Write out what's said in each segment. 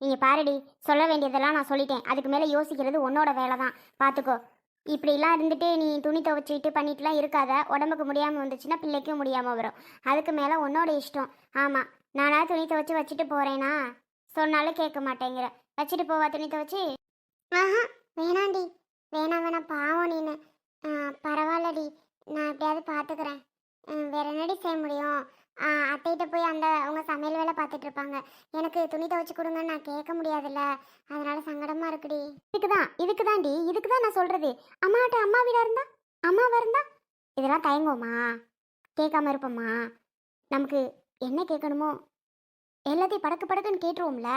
நீங்கள் பாருடி சொல்ல வேண்டியதெல்லாம் நான் சொல்லிட்டேன். அதுக்கு மேலே யோசிக்கிறது உன்னோட வேலை தான் பார்த்துக்கோ இப்படிலாம் இருந்துட்டு நீ துணி துவைச்சிட்டு பண்ணிட்டுலாம் இருக்காத. உடம்புக்கு முடியாமல் வந்துச்சுன்னா பிள்ளைக்கும் முடியாமல் வரும். அதுக்கு மேலே உன்னோட இஷ்டம். ஆமாம் நானா துணி துவைச்சி வச்சுட்டு போகிறேனா சொன்னாலும் கேட்க மாட்டேங்கிற. வச்சுட்டு போவா துணி துவைச்சி? ஆஹா வேணாண்டி வேணாம் வேணாம். பாவம் நீனு. பரவாயில்லடி. நான் எப்படியாவது பார்த்துக்கிறேன் வேற என்னடி செய்ய முடியும்? அத்தைகிட்ட போய் அந்த அவங்க சமையல் வேலை பார்த்துட்டு இருப்பாங்க. எனக்கு துணி துவைச்சு கொடுங்கன்னு நான் கேட்க முடியாதுல்ல. அதனால சங்கடமா இருக்குடி. இதுக்கு தான் இதுக்கு தான்டி இதுக்கு தான் நான் சொல்றது. அம்மாட்ட அம்மா வீடா இருந்தா? அம்மாவா இருந்தா? இதெல்லாம் தயங்குவோமா? கேட்காம இருப்போமா? நமக்கு என்ன கேட்கணுமோ? எல்லாத்தையும் படக்கு படக்குன்னு கேட்டுருவோம்ல.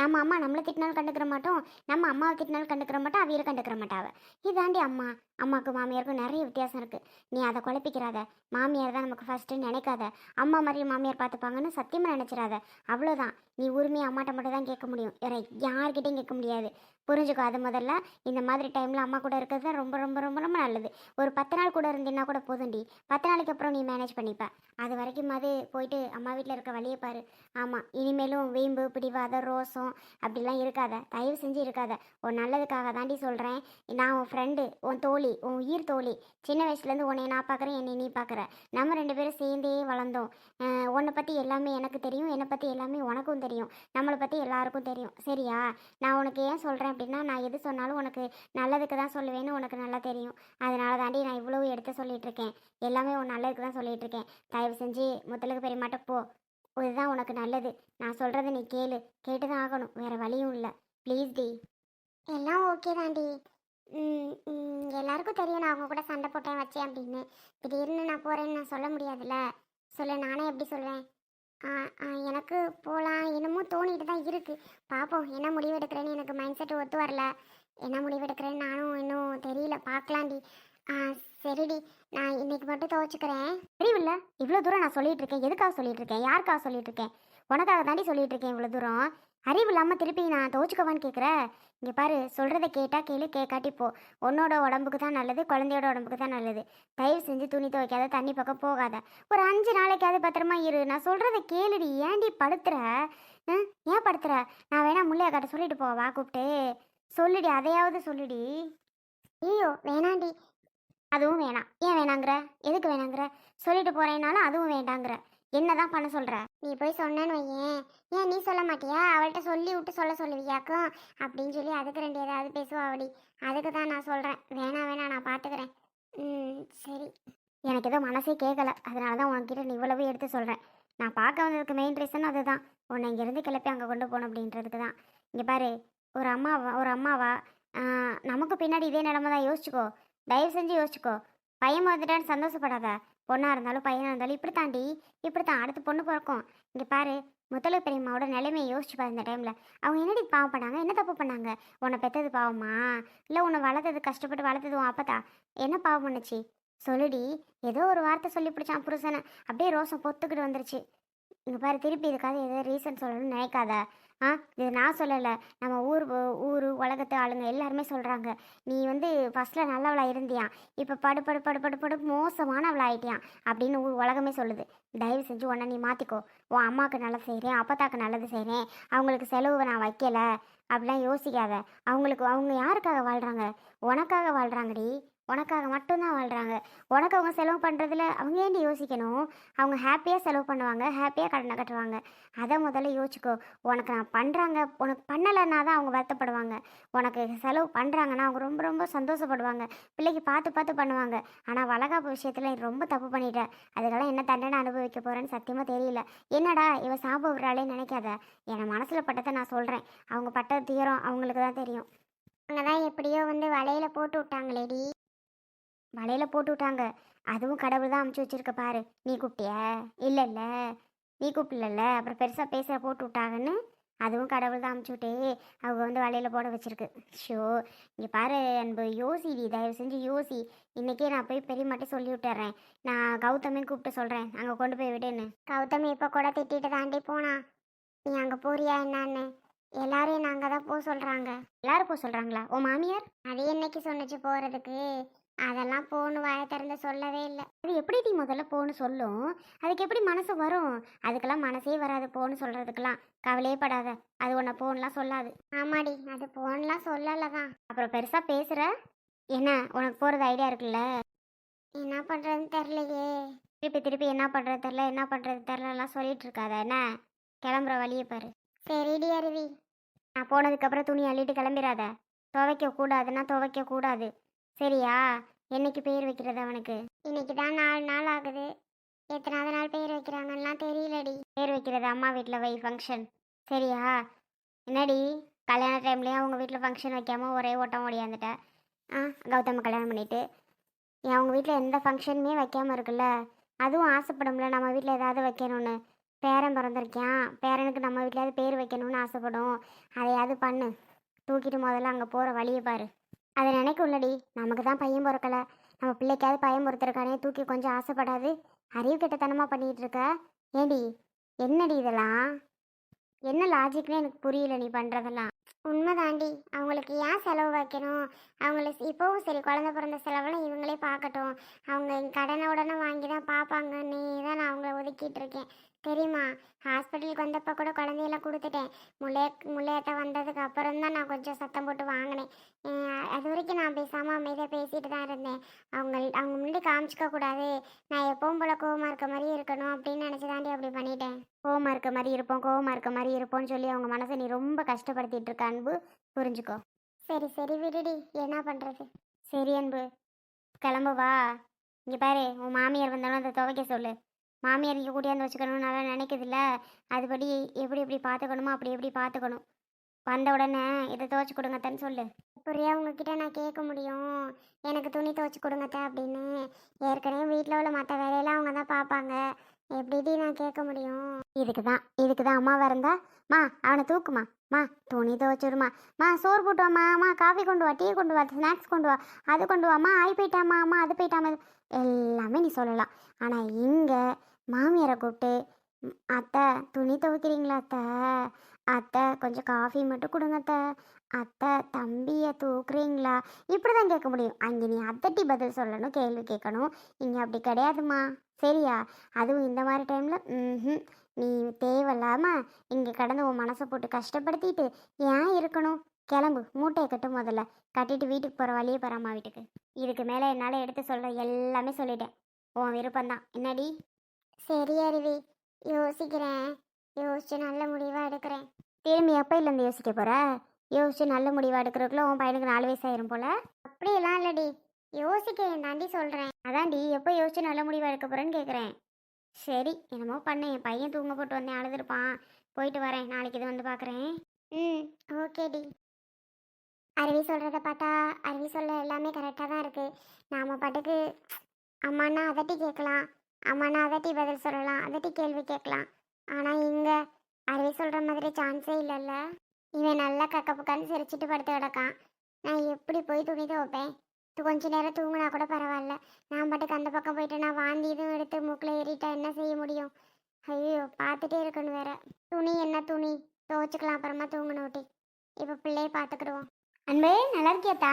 நம்ம அம்மா நம்மளை திட்டினாலும் கண்டுக்கிற மாட்டோம். நம்ம அம்மாவை திட்டினாலும் கண்டுக்கிற மாட்டோம் அவையில கண்டுக்கிற மாட்டாவ. இதாண்டி அம்மா. அம்மாவுக்கு மாமியாருக்கும் நிறைய வித்தியாசம் இருக்குது நீ அதை குழப்பிக்கிறாத. மாமியார் தான் நமக்கு ஃபஸ்ட்டு நினைக்காத. அம்மா மாதிரி மாமியார் பார்த்துப்பாங்கன்னு சத்தியமாக நினச்சிடாத அவ்வளோதான் நீ உரிமையை அம்மாட்ட மட்டும் தான் கேட்க முடியும். வேற யார்கிட்டையும் கேட்க முடியாது. புரிஞ்சுக்கோ அது முதல்ல. இந்த மாதிரி டைமில் அம்மா கூட இருக்கிறது தான் ரொம்ப ரொம்ப ரொம்ப ரொம்ப நல்லது. ஒரு பத்து நாள் கூட இருந்தீங்கன்னா கூட போதும்டி. பத்து நாளைக்கு அப்புறம் நீ மேனேஜ் பண்ணிப்ப. அது வரைக்கும் அது போயிட்டு அம்மா வீட்டில் இருக்க வழியை பாரு. ஆமாம் இனிமேலும் வீம்பு பிடிவாத ரோசம் அப்படிலாம் இருக்காத. தயவு செஞ்சு இருக்காத. உன் நல்லதுக்காக தாண்டி சொல்கிறேன் நான் உன் ஃப்ரெண்டு உன் தோழி உன் உயிர் தோழி. சின்ன வயசுலேருந்து உன்னை நான் பார்க்குறேன் என்னை நீ பார்க்குற நம்ம ரெண்டு பேரும் சேர்ந்தே வளர்ந்தோம். உன்னை பற்றி எல்லாமே எனக்கு தெரியும். என்னை பற்றி எல்லாமே உனக்கும் தெரியும். நம்மளை பற்றி எல்லாருக்கும் தெரியும். சரியா? நான் உனக்கு ஏன் சொல்கிறேன் அப்படின்னா நான் எது சொன்னாலும் உனக்கு நல்லதுக்கு தான் சொல்லுவேன்னு உனக்கு நல்லா தெரியும். அதனால தாண்டி நான் இவ்வளவு எடுத்து சொல்லிட்டு இருக்கேன் எல்லாமே உன் நல்லதுக்கு தான் சொல்லிட்டு இருக்கேன் தயவு செஞ்சு முத்தலுக்கு பெரியமாட்ட போ. இதுதான் உனக்கு நல்லது. நான் சொல்கிறத நீ கேளு. கேட்டு தான் ஆகணும். வேற வழியும் இல்லை. Please D. எல்லாம் ஓகே தாண்டி எல்லாருக்கும் தெரியும். நான் அவங்க கூட சண்டை போட்டேன் வச்சேன் அப்படின்னு. திடீர்னு நான் போகிறேன்னு நான் சொல்ல முடியாதுல்ல? சொல்ல. நானே எப்படி சொல்வேன்? எனக்கு போகலாம் என்னமோ தோணிட்டு தான் இருக்குது பார்ப்போம் என்ன முடிவு எடுக்கிறேன்னு எனக்கு மைண்ட் செட் ஒத்து வரல. என்ன முடிவு எடுக்கிறேன்னு நானும் இன்னும் தெரியல. பார்க்கலாண்டி ஆ சரிடி. நான் இன்னைக்கு மட்டும் துவச்சிக்கிறேன். தெரியல இவ்வளோ தூரம் நான் சொல்லிட்டு இருக்கேன். எதுக்காக சொல்லிட்டு இருக்கேன்? யாருக்காக சொல்லிட்டு இருக்கேன்? உனக்காக தாண்டி சொல்லிட்டு இருக்கேன் இவ்வளோ தூரம். அறிவு இல்லாமல் திருப்பி நான் துவச்சிக்கவான்னு கேட்குற இங்கே பாரு சொல்கிறத கேட்டால் கேளு கேட்காட்டி போ. உன்னோட உடம்புக்கு தான் நல்லது குழந்தையோட உடம்புக்கு தான் நல்லது. தயவு செஞ்சு துணி துவைக்காத தண்ணி பக்கம் போகாத. ஒரு அஞ்சு நாளைக்காவது பத்திரமா இரு. நான் சொல்கிறத கேளுடி. ஏன்டி படுத்துற? ஏன் படுத்துற? நான் வேணா முள்ளையாக்காட்ட சொல்லிட்டு போவா கூப்பிட்டு. சொல்லுடி அதையாவது சொல்லுடி. ஐயோ வேணாண்டி. அதுவும் வேணாம். ஏன் வேணாங்கிற? எதுக்கு வேணாங்கிற? சொல்லிட்டு போகிறேன்னாலும் அதுவும் வேண்டாங்கிற. என்னதான் பண்ண சொல்ற? நீ போய் சொன்னேன்னு வையேன். ஏன் நீ சொல்ல மாட்டியா? அவள்கிட்ட சொல்லி விட்டு சொல்ல சொல்லுவியாக்கும்? அப்படின்னு சொல்லி அதுக்கு ரெண்டு ஏதாவது பேசுவா அப்படி அதுக்கு தான் நான் சொல்கிறேன் வேணாம் வேணாம் நான் பார்த்துக்கிறேன் ம் சரி. எனக்கு ஏதோ மனசே கேட்கல அதனால தான் உன்கிட்ட நீ இவ்வளவு எடுத்து சொல்கிறேன் நான் பார்க்க வந்ததுக்கு மெயின் ரீசன் அதுதான். உன்னை இங்கேருந்து கிளப்பி அங்கே கொண்டு போகணும் அப்படின்றதுக்கு தான். இங்கே பாரு ஒரு அம்மாவா ஒரு அம்மாவா நமக்கு பின்னாடி இதே நிலமை தான் யோசிச்சுக்கோ. தயவு செஞ்சு யோசிச்சுக்கோ. பையன் வந்துட்டான்னு சந்தோஷப்படாத. பொண்ணாக இருந்தாலும் பையனாக இருந்தாலும் இப்படி தாண்டி இப்படி தான் அடுத்து பொண்ணு பிறக்கும். இங்கே பாரு முதல பெரியம்மாவோட நிலைமையை யோசிச்சு பாரு இந்த டைமில் அவங்க என்னடி பாவம் பண்ணாங்க? என்ன தப்பு பண்ணாங்க? உன்னை பெற்றது பாவமா? இல்லை உன்னை வளர்த்தது கஷ்டப்பட்டு வளர்த்தது உன் அப்பத்தா? என்ன பாவம் பண்ணுச்சு? சொல்லுடி ஏதோ ஒரு வார்த்தை சொல்லி பிடிச்சான் புருஷனை. அப்படியே ரோசம் பொத்துக்கிட்டு வந்துருச்சு. இங்கே பாரு திருப்பி இதுக்காக ஏதோ ரீசன் சொல்லணும்னு நினைக்காத. ஆ இது நான் சொல்லலை. நம்ம ஊர் ஊர் உலகத்து ஆளுங்க எல்லாருமே சொல்கிறாங்க நீ வந்து ஃபஸ்ட்டில் நல்லவளாக இருந்தியா? இப்போ படு படு படு படு படு மோசமானவளாக ஆயிட்டியான் அப்படின்னு ஊர் உலகமே சொல்லுது. தயவு செஞ்சு உன்னை நீ மாற்றிக்கோ உன் அம்மாவுக்கு நல்லது செய்கிறேன் அப்பத்தாக்கு நல்லது செய்கிறேன் அவங்களுக்கு செலவு நான் வைக்கலை. அப்படிலாம் யோசிக்காத. அவங்களுக்கு அவங்க யாருக்காக வாழ்கிறாங்க உனக்காக வாழ்கிறாங்கடி உனக்காக மட்டும்தான் வாழ்கிறாங்க உனக்கு அவங்க செலவு பண்ணுறதுல அவங்க ஏண்டி யோசிக்கணும்? அவங்க ஹாப்பியாக செலவு பண்ணுவாங்க ஹாப்பியாக கடனை கட்டுவாங்க. அதை முதல்ல யோசிச்சுக்கோ. உனக்கு நான் பண்ணுறாங்க உனக்கு பண்ணலைன்னா தான் அவங்க வருத்தப்படுவாங்க. உனக்கு செலவு பண்ணுறாங்கன்னா அவங்க ரொம்ப ரொம்ப சந்தோஷப்படுவாங்க. பிள்ளைக்கு பார்த்து பார்த்து பண்ணுவாங்க. ஆனால் வளகாப்பு விஷயத்தில் ரொம்ப தப்பு பண்ணிட்டேன் அதுக்கெல்லாம் என்ன தண்டனை அனுபவிக்க போகிறேன்னு சத்தியமாக தெரியல. என்னடா இவ சாப விடுறாளே நினைக்காத. என் மனசில் பட்டதை நான் சொல்கிறேன் அவங்க பட்ட தீரம் அவங்களுக்கு தான் தெரியும். அங்கே தான் எப்படியோ வந்து வலையில் போட்டு விட்டாங்களேடி. வலையில் போட்டு விட்டாங்க. அதுவும் கடவுள் தான் அமுச்சு வச்சிருக்க பாரு. நீ கூப்பிட்டியா? இல்லை இல்லை நீ கூப்பிடல அப்புறம் பெருசாக பேச போட்டு விட்டாங்கன்னு அதுவும் கடவுள் தான் அமுச்சு விட்டே அவங்க வந்து வலையில் போட வச்சுருக்கு. ஷோ இங்கே பாரு அன்பு யோசிடி தயவு செஞ்சு யோசி. இன்றைக்கே நான் போய் பெரியமாட்டே சொல்லி விட்டுறேன். நான் கௌதமே கூப்பிட்டு சொல்கிறேன் அங்கே கொண்டு போய் விடுன்னு. கௌதமி இப்போ கூட திட்டிட்டு தாண்டி போனா. நீ அங்கே போறியா என்னன்னு? எல்லாரும் நாங்கள் தான் போக சொல்கிறாங்க எல்லாரும் போக சொல்கிறாங்களா ஓ மாமியார்? அது என்னைக்கு சொன்னிச்சு போகிறதுக்கு அதெல்லாம் போன்னு வாயை திறந்து சொல்லவே இல்லை. அது எப்படி நீ முதல்ல போன்னு சொல்லும்? அதுக்கு எப்படி மனசு வரும்? அதுக்கெல்லாம் மனசே வராது போன்னு சொல்கிறதுக்கெல்லாம் கவலையே படாத. அது உன்னை போன்லாம் சொல்லாது. ஆமாடி அது போன்லாம் சொல்லலை தான் அப்புறம் பெருசாக பேசுகிற என்ன? உனக்கு போகிறது ஐடியா இருக்குல்ல? என்ன பண்ணுறதுன்னு தெரிலையே திருப்பி திருப்பி என்ன பண்ணுறது தெரில என்ன பண்ணுறது தெரிலலாம் சொல்லிட்டு இருக்காத. என்ன? கிளம்புற வழியை பாரு. சரிடி அருவி. நான் போனதுக்கப்புறம் துணி அள்ளிட்டு கிளம்பிடாத துவைக்க கூடாதுன்னா துவைக்க கூடாது சரியா? என்னைக்கு பேர் வைக்கிறது அவனுக்கு? இன்னைக்கு தான் நாலு நாள் ஆகுது. எத்தனாவது நாள் பேர் வைக்கிறாங்கலாம் தெரியலடி. பேர் வைக்கிறது அம்மா வீட்டில் வை ஃபங்க்ஷன் சரியா? என்னடி? கல்யாண டைம்லேயே அவங்க வீட்டில் ஃபங்க்ஷன் வைக்காம ஒரே ஓட்டம் ஓடியாந்துட்ட. ஆ கௌதம கல்யாணம் பண்ணிட்டு. ஏன் அவங்க வீட்டில் எந்த ஃபங்க்ஷனுமே வைக்காம இருக்குல்ல? அதுவும் ஆசைப்படும்ல நம்ம வீட்டில் ஏதாவது வைக்கணும்னு. பேரன் பிறந்திருக்கான் பேரனுக்கு நம்ம வீட்லயாவது பேர் வைக்கணும்னு ஆசைப்படும். அதையாவது பண்ணு. தூக்கிட்டு முதல்ல அங்கே போகிற வழியை பாரு. அதை நினைக்கும்லடி நமக்கு தான் பையன் பிறக்கல. நம்ம பிள்ளைக்காவது பையன் பொறுத்திருக்கானே தூக்கி கொஞ்சம் ஆசைப்படாது. அறிவு கெட்டத்தனமாக பண்ணிகிட்டு இருக்க ஏண்டி என்னடி இதெல்லாம்? என்ன லாஜிக்னு எனக்கு புரியல நீ பண்ணுறதெல்லாம் உண்மைதாண்டி. அவங்களுக்கு ஏன் செலவு வைக்கணும்? அவங்களுக்கு இப்போவும் சரி குழந்த பிறந்த செலவெல்லாம் இவங்களே பார்க்கட்டும். அவங்க கடனை உடனே வாங்கி தான் பார்ப்பாங்கன்னு தான் நான் அவங்கள ஒதுக்கிட்டு இருக்கேன் தெரியுமா? ஹாஸ்பிட்டலுக்கு வந்தப்போ கூட குழந்தையெல்லாம் கொடுத்துட்டேன். முல்லைய முல்லையத்தை வந்ததுக்கு அப்புறம் தான் நான் கொஞ்சம் சத்தம் போட்டு வாங்கினேன். அது வரைக்கும் நான் பேசாமல் அமைதியாக பேசிட்டு தான் இருந்தேன். அவங்க அவங்க முன்னாடி காமிச்சிக்க கூடாது. நான் எப்பவும் போல கோவமாக இருக்க மாதிரி இருக்கணும் அப்படின்னு நினச்சி தாண்டி அப்படி பண்ணிட்டேன். கோவமாக இருக்க மாதிரி இருப்போம் கோவமாக இருக்க மாதிரி இருப்போம்னு சொல்லி அவங்க மனசை நீ ரொம்ப கஷ்டப்படுத்திட்டு இருக்க அன்பு. புரிஞ்சுக்கோ. சரி சரி விடுடி. என்ன பண்ணுறது சரி அன்பு. கிளம்பு வா. இங்கே பாரு உன் மாமியார் வந்தாலும் அதை துவைக்க சொல்லு. மாமியார் இங்கே கூட்டியாந்து வச்சுக்கணும்னு நல்லா நினைக்குதுல்ல அதுபடி எப்படி எப்படி பார்த்துக்கணுமோ அப்படி எப்படி பார்த்துக்கணும் வந்த உடனே இதை துவைச்சி கொடுங்கத்தன்னு சொல்லு. புரியா உங்ககிட்ட நான் கேட்க முடியும். எனக்கு துணி துவைச்சி கொடுங்கத்த அப்படின்னு. ஏற்கனவே வீட்டில் உள்ள மற்ற வேலையெல்லாம் அவங்க தான் பார்ப்பாங்க எப்படி நான் கேட்க முடியும்? இதுக்கு தான் இதுக்கு தான் அம்மாவாக இருந்தா மா அவனை தூக்குமா? மா துணி துவச்சிருமா மா சோறு போட்டுவாம்மா அம்மா காஃபி கொண்டு வா டீ கொண்டு வா ஸ்நாக்ஸ் கொண்டு வா அது கொண்டு வாம்மா ஆய் போயிட்டாமா அம்மா அது போயிட்டாமா எல்லாமே நீ சொல்லலாம். ஆனால் இங்கே மாமியாரை கூப்பிட்டு அத்தை துணி துவைக்கிறீங்களா அத்தை? அத்தை கொஞ்சம் காஃபி மட்டும் கொடுங்க அத்தை. அத்தை தம்பியை தூக்குறீங்களா? இப்படி தான் கேட்க முடியும். அங்கே நீ அத்தட்டி பதில் சொல்லணும் கேள்வி கேட்கணும். இங்கே அப்படி கிடையாதுமா சரியா? அதுவும் இந்த மாதிரி டைமில் ம் நீ தேவையில்லாமல் இங்கே கடந்து உன் மனசை போட்டு கஷ்டப்படுத்திட்டு ஏன் இருக்கணும்? கிளம்பு. மூட்டையை கட்டு முதல்ல. கட்டிட்டு வீட்டுக்கு போகிற வழியே போகிறாம்மா வீட்டுக்கு. இதுக்கு மேலே என்னால் எடுத்து சொல்கிற எல்லாமே சொல்லிட்டேன். உன் விருப்பம்தான். என்னடி? சரி அருவி. யோசிக்கிறேன். யோசிச்சு நல்ல முடிவாக எடுக்கிறேன். திரும்பி எப்போ இல்லைந்து யோசிக்க போகிற யோசிச்சு நல்ல முடிவாக எடுக்கிறதுக்குள்ள உன் பையனுக்கு நாலு வயசு ஆயிரும் போல? அப்படியெல்லாம் இல்லடி. யோசிக்க தாண்டி சொல்கிறேன் அதாண்டி எப்போ யோசிச்சு நல்ல முடிவாக எடுக்க போகிறேன்னு கேட்குறேன் சரி என்னமோ பண்ணேன் என் பையன் தூங்க போட்டு வந்தேன் அழுதுருப்பான். போயிட்டு வரேன். நாளைக்கு இது வந்து பார்க்குறேன் ம் ஓகேடி. அருவி சொல்கிறத பார்த்தா அருவி சொல்ல எல்லாமே கரெக்டாக தான் இருக்குது நாம் பாட்டுக்கு அம்மானா அதட்டி கேட்கலாம் அம்மானா அதட்டி பதில் சொல்லலாம். அதட்டி கேள்வி கேட்கலாம். ஆனால் இங்கே அருவி சொல்கிற மாதிரி சான்ஸே இல்லைல்ல. இவன் நல்லா கக்க பக்கன்னு சிரிச்சிட்டு படுத்து கிடக்கான். நான் எப்படி போய் துணி துவைப்பேன்? இது கொஞ்ச நேரம் தூங்கினா கூட பரவாயில்ல. நான் பாட்டுக்கு அந்த பக்கம் போயிட்டு நான் வாந்தி இதுவும் எடுத்து மூக்கில் ஏறிட்டா என்ன செய்ய முடியும்? ஐயோ பார்த்துட்டே இருக்கணும் வேற. துணி என்ன துணி? துவைச்சிக்கலாம் அப்புறமா தூங்கணும் ஊட்டி இப்போ பிள்ளையை பார்த்துக்கிடுவோம். அன்பே நல்லா இருக்கியத்தா?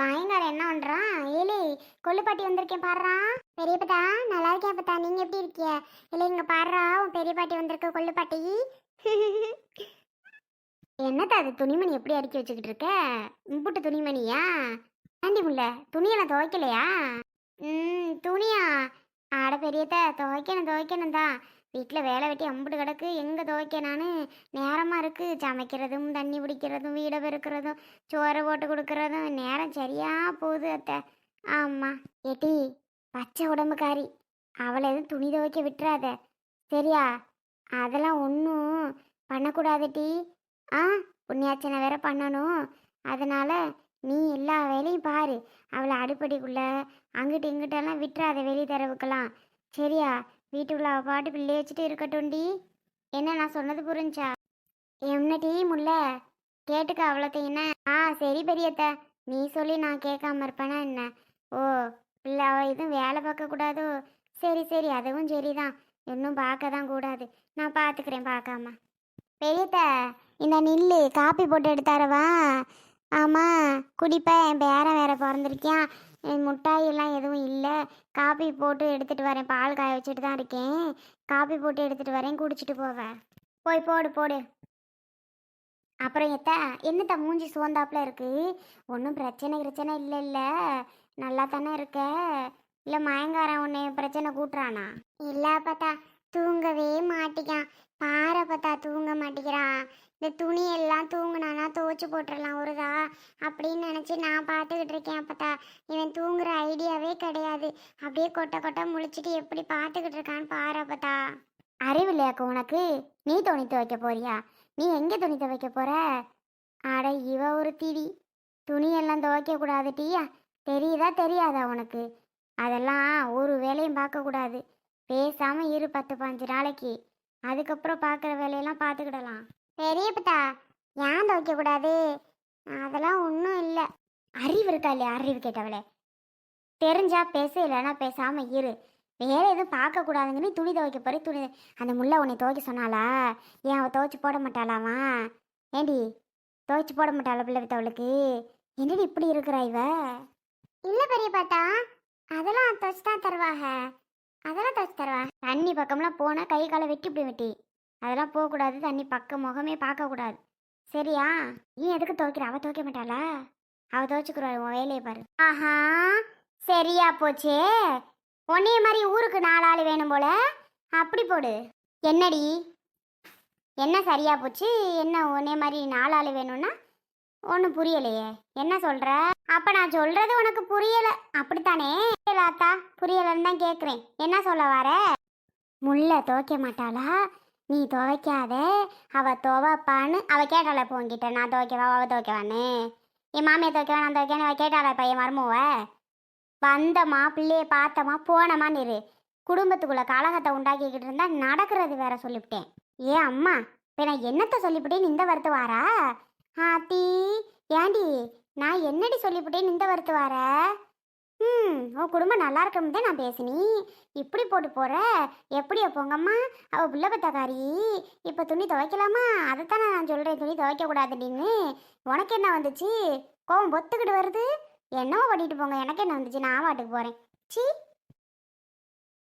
மாயங்கார என்ன பண்ணுறான் ஏலே கொள்ளுப்பாட்டி வந்திருக்கேன் பாடுறா பெரியப்பதா நல்லா இருக்கேன் பத்தா. நீங்க எப்படி இருக்கிய இல்லை இங்க பாடுறா உன் பெரிய பாட்டி வந்திருக்க கொள்ளுப்பாட்டி என்னத்தா அது? துணிமணி எப்படி அடுக்கி வச்சுக்கிட்டு இருக்க? இம்புட்டு துணிமணியா? ஆண்டி முல்ல துணியெல்லாம் துவைக்கலையா? ம் துணியா? ஆட பெரியத்த துவைக்கணும் துவைக்கணும் தான். வீட்டில் வேலை வெட்டி அம்புட்டு கிடக்கு. எங்கே துவைக்க நான்? நேரமாக இருக்குது சமைக்கிறதும் தண்ணி பிடிக்கிறதும் வீடை பெருக்கிறதும் சோறை போட்டு கொடுக்கறதும். நேரம் சரியாக போகுது அத்தை. ஆமாம் ஏட்டி பச்சை உடம்புக்காரி. அவளை எதுவும் துணி துவைக்க விட்டுறாத. சரியா? அதெல்லாம் ஒன்றும் பண்ணக்கூடாது டி. ஆ புண்ணியாச்சனை வேற பண்ணணும். அதனால நீ எல்லா வேலையும் பாரு. அவளை அடுப்படிக்குள்ள அங்கிட்டு இங்கிட்டெல்லாம் விட்டுறாத வெளி தரவுக்கெல்லாம். சரியா? வீட்டுக்குள்ள அவள் பாட்டு பிள்ளை வச்சுட்டு இருக்கட்டும்டி என்ன நான் சொன்னது புரிஞ்சா? என்ன டீ முல்ல? கேட்டுக்க அவ்வளோத்தையும் ஆ சரி பெரியத்த. நீ சொல்லி நான் கேட்காம இருப்பேனா என்ன? ஓ பிள்ளை அவ எதுவும் வேலை பார்க்கக்கூடாதோ சரி சரி அதுவும் சரிதான். இன்னும் பார்க்க தான் கூடாது. நான் பார்த்துக்கிறேன் பார்க்காம. பெரியத்த இந்த நில்லு காப்பி போட்டு எடுத்தாரவா? ஆமாம் குடிப்பேன் என் பேரன் வேற பிறந்திருக்கேன் முட்டாயெல்லாம் எதுவும் இல்லை. காப்பி போட்டு எடுத்துகிட்டு வரேன். பால் காய வச்சுட்டு தான் இருக்கேன். காப்பி போட்டு எடுத்துகிட்டு வரேன். குடிச்சிட்டு போவேன் போய் போடு போடு. அப்புறம் எத்த என்னத்த மூஞ்சி சோந்தாப்புல இருக்கு? ஒன்றும் பிரச்சனை பிரச்சனை இல்லை இல்லை. நல்லா தானே இருக்க? இல்லை மயங்காரன் உன்னை பிரச்சனை கூட்டுறானா? இல்லை பார்த்தா தூங்கவே மாட்டிக்கான். பாறை பார்த்தா தூங்க மாட்டேங்கிறான் இந்த துணியெல்லாம் தூங்குனானா துவச்சி போட்டுடலாம் ஒருதா அப்படின்னு நினச்சி நான் பார்த்துக்கிட்டு இருக்கேன் பார்த்தா இவன் தூங்குற ஐடியாவே கிடையாது. அப்படியே கொட்டை கொட்டை முழிச்சிட்டு எப்படி பார்த்துக்கிட்டு இருக்கான்னு பாறை பார்த்தா அறிவில்லையாக்கா உனக்கு? நீ துணி துவைக்க போறியா? நீ எங்கே துணி துவைக்க போற? அட இவ ஒரு திடி துணியெல்லாம் துவைக்க கூடாது டீயா? தெரியுதா? தெரியாதா உனக்கு? அதெல்லாம் ஒரு வேலையும் பார்க்கக்கூடாது பேசாம இரு பத்து பாஞ்சு நாளைக்கு. அதுக்கப்புறம் பார்க்குற வேலையெல்லாம் பார்த்துக்கிடலாம். பெரியப்பட்டா ஏன் துவைக்க கூடாது? அதெல்லாம் ஒன்றும் இல்லை. அறிவு இருக்கா இல்லையா? அறிவு கேட்டவளே. தெரிஞ்சா பேச இல்லைன்னா பேசாமல் இரு. வேற எதுவும் பார்க்கக்கூடாதுங்கன்னு துணி துவைக்க போகிற துணி அந்த முல்லை உன்னை துவைக்க சொன்னாளா? ஏன் அவள் துவைச்சி போட மாட்டாளாமா? ஏண்டி துவைச்சி போட மாட்டாளா பிள்ளை வித்தவளுக்கு என்னடி இப்படி இருக்கிறா இவ? இல்லை பெரிய பாட்டா அதெல்லாம் துவைச்சி தான் தருவாங்க அதெல்லாம் துவைச்சி தருவா. தண்ணி பக்கம்லாம் போனால் கை காலை வெட்டி இப்படி வெட்டி. அதெல்லாம் போகக்கூடாது தண்ணி பக்கம் முகமே பார்க்கக்கூடாது சரியா? நீ எதுக்கு துவைக்கிற? அவள் துவைக்க மாட்டாளா? அவள் துவைச்சிக்கிறாள் உன் வேலையை பாரு. ஆஹா சரியா போச்சே. உன்னைய மாதிரி ஊருக்கு நாலு ஆள் வேணும் போல. அப்படி போடு. என்னடி? என்ன சரியா போச்சு? என்ன உன்னைய மாதிரி நாலு ஆள் வேணும்னா? ஒன்றும் புரியலையே. என்ன சொல்கிற அப்போ நான் சொல்கிறது உனக்கு புரியல. அப்படித்தானே? புரியலாத்தா புரியலன்னு தான் கேட்குறேன் என்ன சொல்ல வர? முல்லை துவைக்க மாட்டாளா? நீ துவைக்காத. அவள் துவைப்பான்னு அவள் கேட்டாள இப்போ உங்ககிட்ட நான் துவைக்கவா? அவள் துவைக்கவான்னு? என் மாமியை துவைக்கவா? நான் துவைக்கன்னு அவள் கேட்டாளா பையன் மருமவ? வந்தமா பிள்ளையை பார்த்தமா போனமா நிறு. குடும்பத்துக்குள்ள கலகத்தை உண்டாக்கிக்கிட்டு இருந்தா நடக்கிறது வேற சொல்லிவிட்டேன். ஏ அம்மா இப்போ நான் என்னத்த சொல்லிவிட்டேன்னு இந்த வருத்து வாரா? ஆத்தி ஏண்டி நான் என்னடி சொல்லிவிட்டேன்னு இந்த வருத்து வார? ம் உன் குடும்பம் நல்லா இருக்கணும் தான் நான் பேசினி. இப்படி போட்டு போற? எப்படி போங்கம்மா அவ புள்ள பத்தக்காரி. இப்போ துணி துவைக்கலாமா? அதைத்தானே நான் சொல்கிறேன் துணி துவைக்க கூடாதுன்னு உனக்கு என்ன வந்துச்சு? கோவம் பொத்துக்கிட்டு வருது. என்னவோ ஓட்டிட்டு போங்க. எனக்கு என்ன வந்துச்சு? நான் வாட்டுக்கு போகிறேன் சீ